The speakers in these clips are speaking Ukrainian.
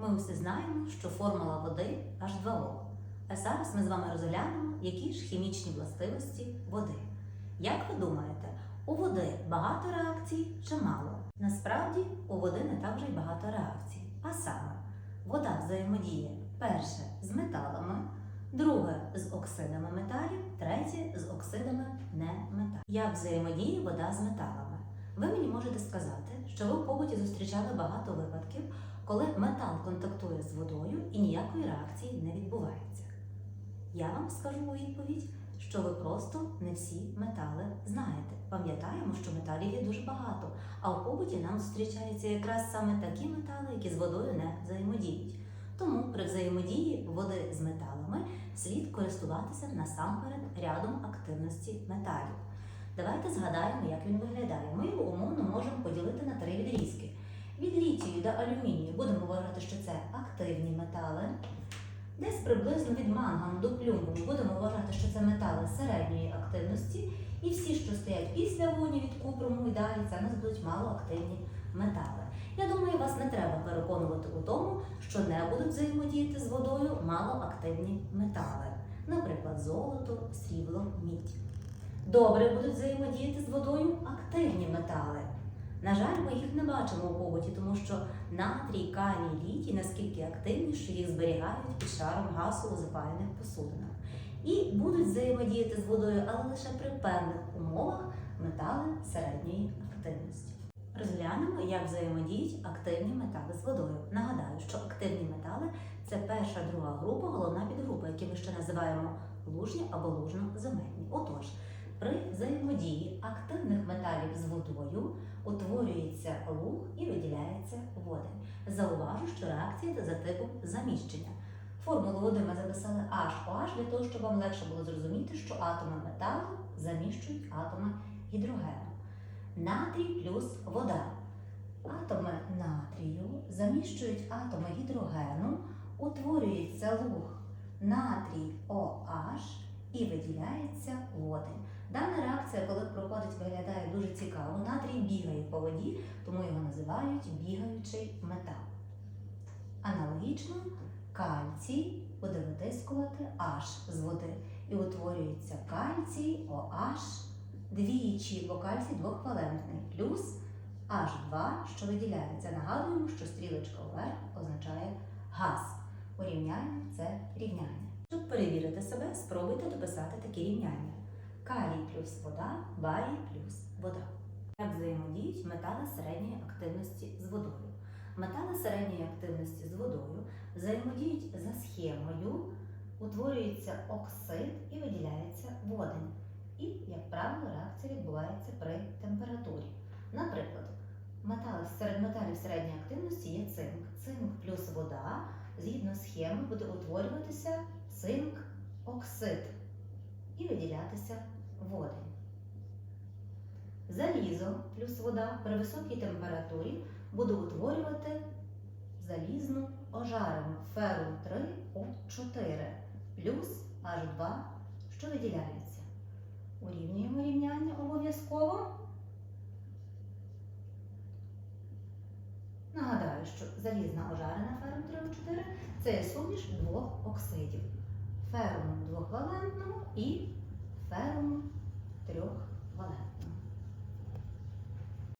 Ми всі знаємо, що формула води H2O. А зараз ми з вами розглянемо, які ж хімічні властивості води. Як ви думаєте, у води багато реакцій чи мало? Насправді у води не так вже й багато реакцій. А саме, вода взаємодіє перше з металами, друге з оксидами металів, третє з оксидами неметалів. Як взаємодіє вода з металами? Ви мені можете сказати, що ви в побуті зустрічали багато випадків, коли метал контактує з водою і ніякої реакції не відбувається. Я вам скажу у відповідь, що ви просто не всі метали знаєте. Пам'ятаємо, що металів є дуже багато, а в побуті нам зустрічаються якраз саме такі метали, які з водою не взаємодіють. Тому при взаємодії води з металами слід користуватися насамперед рядом активності металів. Давайте згадаємо, як він виглядає. Ми його умовно можемо поділити на три відрізки. Від літію до алюмінію будемо вважати, що це активні метали. Десь приблизно від мангану до плюмбу ми будемо вважати, що це метали середньої активності. І всі, що стоять після воні від купруму і далі, це нас будуть малоактивні метали. Я думаю, вас не треба переконувати у тому, що не будуть взаємодіяти з водою малоактивні метали, наприклад, золото, срібло, мідь. Добре будуть взаємодіяти з водою активні метали. На жаль, ми їх не бачимо у побуті, тому що натрій, калій, літій наскільки активні, що їх зберігають під шаром газу у запаяних посудинах. І будуть взаємодіяти з водою, але лише при певних умовах метали середньої активності. Розглянемо, як взаємодіють активні метали з водою. Нагадаю, що активні метали це перша друга група, головна підгрупа, які ми ще називаємо лужні або лужно-земельні. Отож, при взаємодії активних металів з водою утворюється луг і виділяється водень. Зауважу, що реакція за типом заміщення. Формулу води ми записали HOH для того, щоб вам легше було зрозуміти, що атоми металу заміщують атоми гідрогену. Натрій плюс вода. Атоми натрію заміщують атоми гідрогену, утворюється луг натрій OH і виділяється водень. Дана реакція, коли проходить, виглядає дуже цікаво. Натрій бігає по воді, тому його називають бігаючий метал. Аналогічно кальцій буде витискувати H з води і утворюється кальцій OH двічі, бо кальцій двохвалентний, плюс H2, що виділяється. Нагадуємо, що стрілочка вверх означає газ. Урівняння це рівняння. Щоб перевірити себе, спробуйте дописати такі рівняння. Калій плюс вода, барій плюс вода. Як взаємодіють метали середньої активності з водою? Метали середньої активності з водою взаємодіють за схемою, утворюється оксид і виділяється водень. І, як правило, реакція відбувається при температурі. Наприклад, метали, серед металів середньої активності є цинк. Цинк плюс вода, згідно схеми, буде утворюватися цинк-оксид і виділятися водень. Залізо плюс вода при високій температурі буде утворювати залізну ожарену ферум 3 О4 плюс H2, що виділяється. Урівнюємо рівняння обов'язково. Нагадаю, що залізна ожарена ферум 3О4 це суміш двох оксидів. Феруму двохвалентного і феруму трьохвалентного.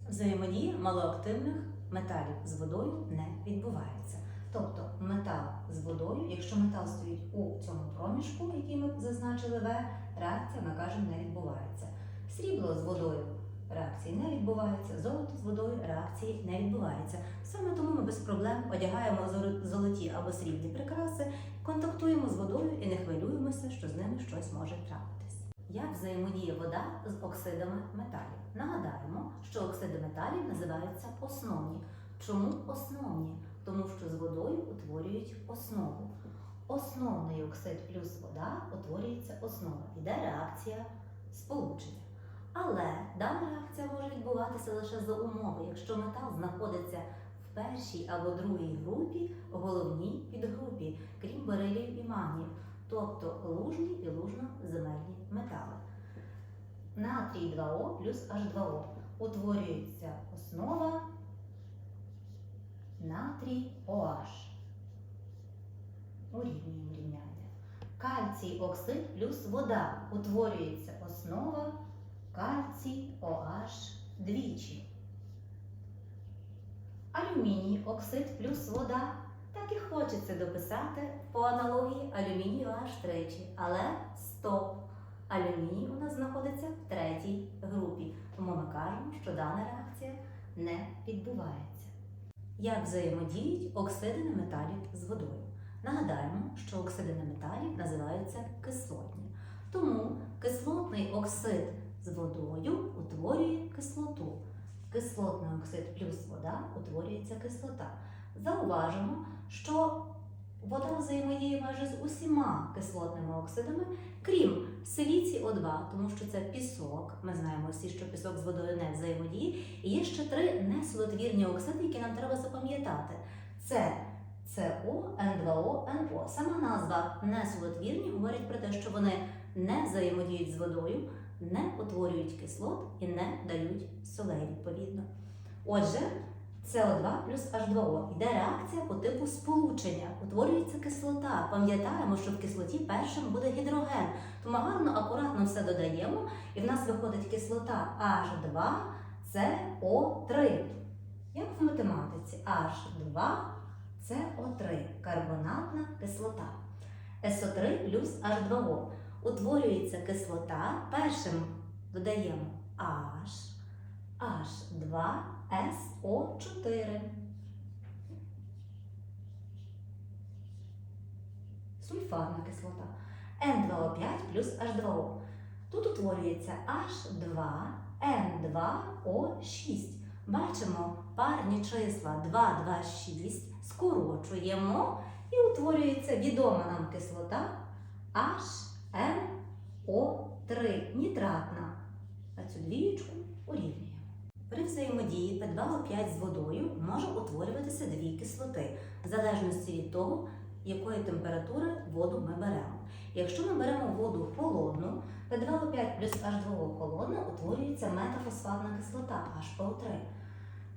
Взаємодія малоактивних металів з водою не відбувається. Тобто метал з водою, якщо метал стоїть у цьому проміжку, який ми зазначили В, реакція, ми кажемо, не відбувається. Срібло з водою реакції не відбувається, золото з водою реакції не відбувається. Саме тому ми без проблем одягаємо золоті або срібні прикраси, контактуємо з водою і не хвилюємося, що з ними щось може трапитись. Як взаємодіє вода з оксидами металів? Нагадаємо, що оксиди металів називаються основні. Чому основні? Тому що з водою утворюють основу. Основний оксид плюс вода утворюється основа. Йде реакція сполучення. Але дана реакція може відбуватися лише за умови, якщо метал знаходиться в першій або другій групі, головній підгрупі, крім берилів і магнів, тобто лужні і лужно-земельні метали. Натрій 2О плюс H2O утворюється основа натрій OH. Урівнюємо рівняння. Кальцій оксид плюс вода. Утворюється основа кальцій OH двічі. Алюміній оксид плюс вода. Так і хочеться дописати по аналогії алюміній OH тричі. Але стоп! Алюміній у нас знаходиться в третій групі, тому ми кажемо, що дана реакція не відбувається. Як взаємодіють оксиди неметалів з водою? Нагадаємо, що оксиди неметалів називаються кислотні. Тому кислотний оксид з водою утворює кислоту. Кислотний оксид плюс вода утворюється кислота. Зауважимо, що вода взаємодіє майже з усіма кислотними оксидами, крім силіцій О2, тому що це пісок. Ми знаємо всі, що пісок з водою не взаємодіє. І є ще три несолодвірні оксиди, які нам треба запам'ятати. Це СО, N2O, NO. Сама назва несолодвірні говорить про те, що вони не взаємодіють з водою, не утворюють кислот і не дають солей відповідно. Отже, СО2 плюс H2O. Йде реакція по типу сполучення. Утворюється кислота. Пам'ятаємо, що в кислоті першим буде гідроген. Тому гарно, акуратно все додаємо, і в нас виходить кислота H2CO3. Як в математиці H2CO3 карбонатна кислота. СО3 плюс H2O. Утворюється кислота. Першим додаємо H, H2SO4. Сульфатна кислота. N2O5 плюс H2O. Тут утворюється H2N2O6. Бачимо парні числа 2, 2, 6, скорочуємо і утворюється відома нам кислота HNO3 нітратна. А цю двієчку урівнюємо. При взаємодії P2O5 з водою може утворюватися дві кислоти, в залежності від того, якої температури воду ми беремо. Якщо ми беремо воду холодну, P2O5 плюс H2O холодна утворюється метафосфатна кислота HPO3.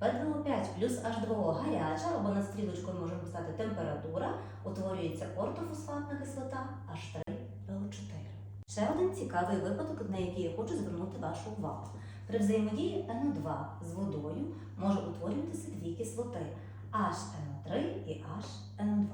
P2O5 плюс H2O гаряча, або над стрілочкою можемо писати температура, утворюється ортофосфатна кислота H3PO4. Ще один цікавий випадок, на який я хочу звернути вашу увагу. При взаємодії НО2 з водою може утворюватися дві кислоти HNO3 і HNO2.